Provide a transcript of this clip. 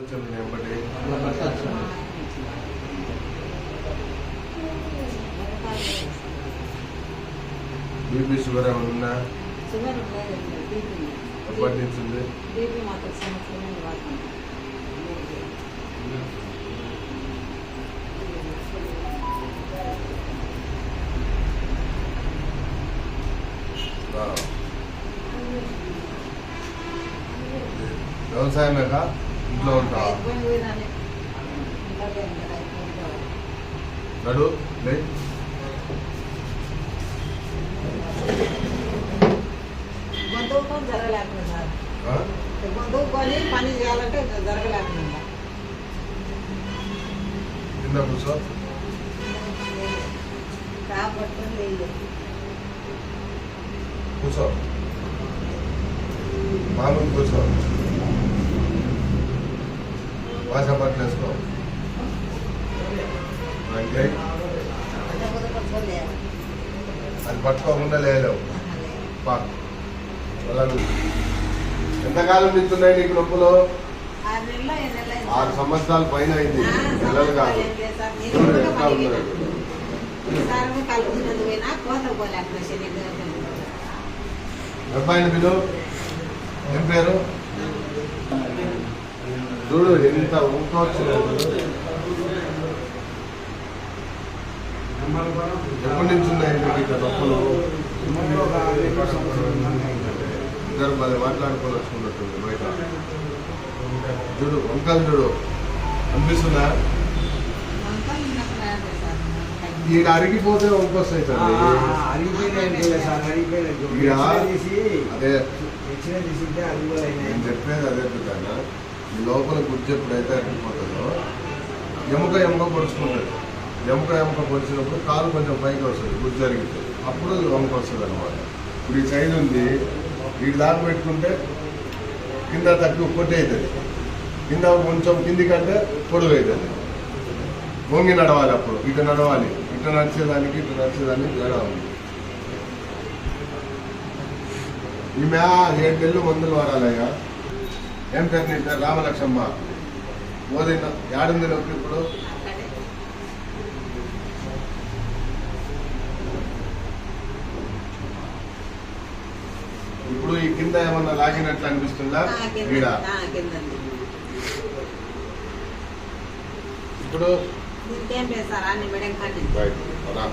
నెంబడి BP sugar ఏమైనా BP ఎప్పటి నుంచి ఉంది. వ్యవసాయమేగా ఇంట్లో ఉంటా. నడు? గొంతుకొని పని చేయాలంటే జరగలేకుండా. కూర్చో. మామూలు కూర్చో. భాష పట్ల వేసుకో అంటే అది పట్టుకోకుండా లేలేవు పా. ఎంతకాలం ఇస్తున్నాయి నీకు నొప్పులు ఆరు సంవత్సరాలు సంవత్సరాల పైన అయింది. నెలలు కాదు. ఎట్లా అబ్బాయిని పిలు. ఏం పేరు? చూడు ఎంత ఊకోవచ్చు ఎప్పటి నుంచి ఉన్నాయి మీకు ఇట్లా ఇద్దరు మరి మాట్లాడుకొని బయట. చూడు వంకలు చూడు. అనిపిస్తుందా? ఈడ అరిగిపోతే వంకొస్తాయి ఈడ అదే. నేను చెప్పేది అదే లోపల గుజ్జు ఎప్పుడైతే అరిగిపోతుందో ఎముక ఎముక పొడుచుకుంటుంది ఎముక ఎముక పొడిచినప్పుడు కాలు కొంచెం పైకి వస్తుంది గుర్తు జరిగితే. అప్పుడు వంక వస్తుంది అనమాట ఇప్పుడు ఈ సైడ్ ఉంది ఈ దాకా పెట్టుకుంటే కింద తక్కువ పొట్టి అవుతుంది. కింద కొంచెం కింది కంటే పొడుగు అవుతుంది. వంగి నడవాలి అప్పుడు ఇటు నడవాలి ఇటు నడిచేదానికి ఇటు నడిచేదానికి నడవాలి ఈమె ఏడు నెలలు మందులు వాడాలయ్యా ఏం పేరు రామలక్ష్మమ్మ. ఓదిన నొప్పి ఇప్పుడు? ఇప్పుడు ఈ కింద ఏమన్నా లాగినట్లు అనిపిస్తుందా? ఈడ ఇప్పుడు? రా.